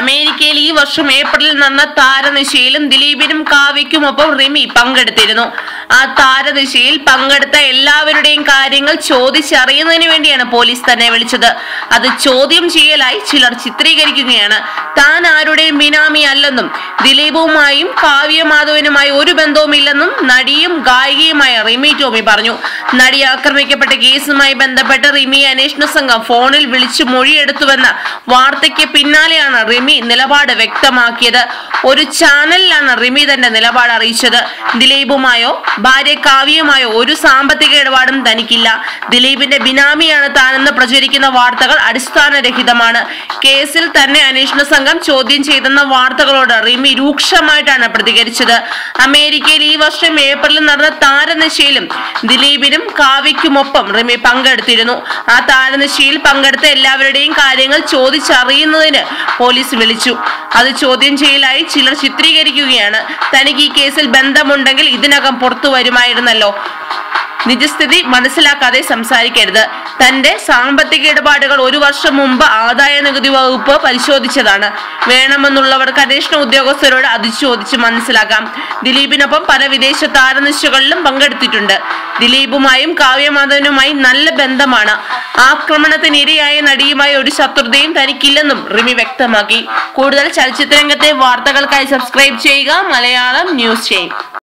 അമേരിക്കയിൽ ഈ വർഷം ഏപ്രിലിൽ നടന്ന താരനിശയിലും ദിലീപിനും കാവ്യയ്ക്കുമൊപ്പം റിമി പങ്കെടുത്തിരുന്നു. ആ താരനിശയിൽ പങ്കെടുത്ത എല്ലാവരുടെയും കാര്യങ്ങൾ ചോദിച്ചറിയുന്നതിന് വേണ്ടിയാണ് പോലീസ് തന്നെ വിളിച്ചത്. അത് ചോദ്യം ചെയ്യലായി ചിലർ ചിത്രീകരിക്കുകയാണ്. താൻ ആരുടെയും ബിനാമി അല്ലെന്നും ദിലീപുമായും കാവ്യ മാധവനുമായി ഒരു ബന്ധവുമില്ലെന്നും നടിയും ഗായികയുമായ റിമി ടോമി പറഞ്ഞു. നടി ആക്രമിക്കപ്പെട്ട കേസുമായി ബന്ധപ്പെട്ട് റിമി അന്വേഷണ സംഘം ഫോണിൽ വിളിച്ചു മൊഴിയെടുത്തുവെന്ന വാർത്തയ്ക്ക് പിന്നാലെയാണ് റിമി നിലപാട് വ്യക്തമാക്കിയത്. ഒരു ചാനലിലാണ് റിമി തന്റെ നിലപാട് അറിയിച്ചത്. ദിലീപുമായോ ഭാര്യ കാവ്യയുമായോ ഒരു സാമ്പത്തിക ഇടപാടും തനിക്കില്ല. ദിലീപിന്റെ ബിനാമിയാണ് താനെന്ന് പ്രചരിക്കുന്ന വാർത്തകൾ അടിസ്ഥാനരഹിതമാണ്. കേസിൽ തന്നെ അന്വേഷണ സംഘം ചോദ്യം ചെയ്തെന്ന വാർത്തകളോട് റിമി രൂക്ഷമായിട്ടാണ് പ്രതികരിച്ചത്. അമേരിക്കയിൽ ഈ വർഷം ഏപ്രിലിൽ നടന്ന താരനിശയിലും ദിലീപിനും കാവ്യയ്ക്കുമൊപ്പം റിമി പങ്കെടുത്തിരുന്നു. ആ താരനിശയിൽ പങ്കെടുത്ത എല്ലാവരുടെയും കാര്യങ്ങൾ ചോദിച്ചറിയുന്നതിന് പോലീസ് വിളിച്ചു. അത് ചോദ്യം ചെയ്യലായി ചിലർ ചിത്രീകരിക്കുകയാണ്. തനിക്ക് ഈ കേസിൽ ബന്ധമുണ്ടെങ്കിൽ ഇതിനകം പുറത്തു വരുമായിരുന്നല്ലോ. നിജസ്ഥിതി മനസ്സിലാക്കാതെ സംസാരിക്കരുത്. തന്റെ സാമ്പത്തിക ഇടപാടുകൾ ഒരു വർഷം മുമ്പ് ആദായ നികുതി വകുപ്പ് പരിശോധിച്ചതാണ്. വേണമെന്നുള്ളവർക്ക് അന്വേഷണ ഉദ്യോഗസ്ഥരോട് അത് ചോദിച്ച് മനസ്സിലാക്കാം. ദിലീപിനൊപ്പം പല വിദേശ താരനിശകളിലും പങ്കെടുത്തിട്ടുണ്ട്. ദിലീപുമായും കാവ്യമാധവനുമായും നല്ല ബന്ധമാണ്. ആക്രമണത്തിന് ഇരയായ നടിയുമായി ഒരു ശത്രുതയും തനിക്കില്ലെന്നും റിമി വ്യക്തമാക്കി. കൂടുതൽ ചലച്ചിത്രരംഗത്തെ വാർത്തകൾക്കായി സബ്സ്ക്രൈബ് ചെയ്യുക മലയാളം ന്യൂസ് ചെയ്യും.